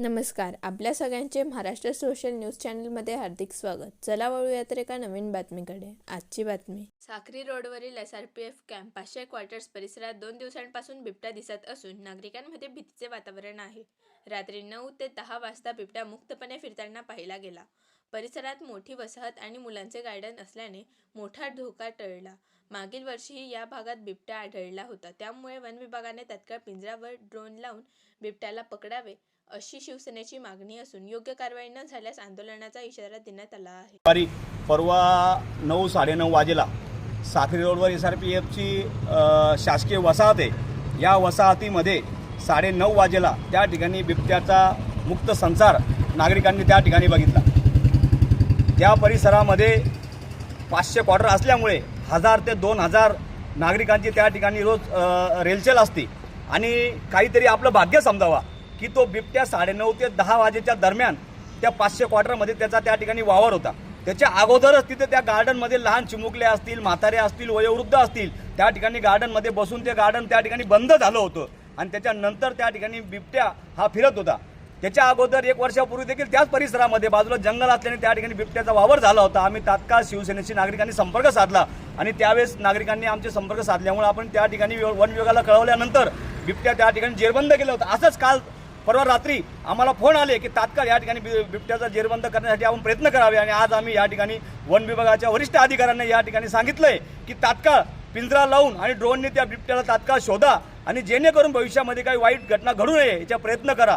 नमस्कार. आपल्या सगळ्यांचे महाराष्ट्र सोशल न्यूज चॅनलमध्ये हार्दिक स्वागत. चला वळूया तर एका नवीन बातमीकडे. आजची बातमी. साखरी रोडवरील S R P F camp पाचशे क्वार्टर्स परिसरात दोन दिवसांपासून बिबट्या दिसत असून नागरिकांमध्ये भीतीचे वातावरण आहे. रात्री नऊ ते दहा वाजता बिबट्या मुक्तपणे फिरताना पाहिला गेला. परिसरात मोठी वसाहत आणि मुलांचे गार्डन असल्याने मोठा धोका टळला. मागील वर्षीही या भागात बिबट्या आढळला होता. त्यामुळे वन विभागाने तत्काळ पिंजरावर ड्रोन लावून बिबट्याला पकडावे अशी शिवसेनेची मागणी असून योग्य कारवाई न झाल्यास आंदोलनाचा इशारा देण्यात आला आहे. परवा नऊ साडेनऊ वाजेला साखरी रोडवर एस आर पी एफची शासकीय वसाहत आहे. या वसाहतीमध्ये साडेनऊ वाजेला त्या ठिकाणी बिबट्याचा मुक्त संचार नागरिकांनी त्या ठिकाणी बघितला. त्या परिसरामध्ये पाचशे क्वार्टर असल्यामुळे हजार ते दोन हजार नागरिकांची त्या ठिकाणी रोज रेलचेल असते. आणि काहीतरी आपलं भाग्य समजावा की तो बिबट्या साडेनऊ ते दहा वाजेच्या दरम्यान त्या पाचशे क्वार्टरमध्ये त्याचा त्या ठिकाणी वावर होता. त्याच्या अगोदरच तिथे त्या गार्डनमध्ये लहान चिमुकले असतील म्हातारे असतील वयोवृद्ध असतील त्या ठिकाणी गार्डनमध्ये बसून ते गार्डन त्या ठिकाणी बंद झालं होतं. आणि त्याच्यानंतर त्या ठिकाणी बिबट्या हा फिरत होता. त्याच्या अगोदर एक वर्षापूर्वी देखील त्याच परिसरामध्ये बाजूला जंगल असल्याने त्या ठिकाणी बिबट्याचा वावर झाला होता. आम्ही तात्काळ शिवसेनेशी नागरिकांनी संपर्क साधला आणि त्यावेळेस नागरिकांनी आमचे संपर्क साधल्यामुळे आपण त्या ठिकाणी वन विभागाला कळवल्यानंतर बिबट्या त्या ठिकाणी जेरबंद केलं होतं. असंच काल परवा रात्री आम्हाला फोन आले की तात्काळ या ठिकाणी बिबट्याचा जेरबंद करण्यासाठी आपण प्रयत्न करावे आणि आज आम्ही या ठिकाणी वन विभागाच्या वरिष्ठ अधिकाऱ्यांना या ठिकाणी सांगितलंय की तात्काळ पिंजरा लावून आणि ड्रोनने त्या बिबट्याला तात्काळ शोधा आणि जेणेकरून भविष्यामध्ये काही वाईट घटना घडू नये याचा प्रयत्न करा.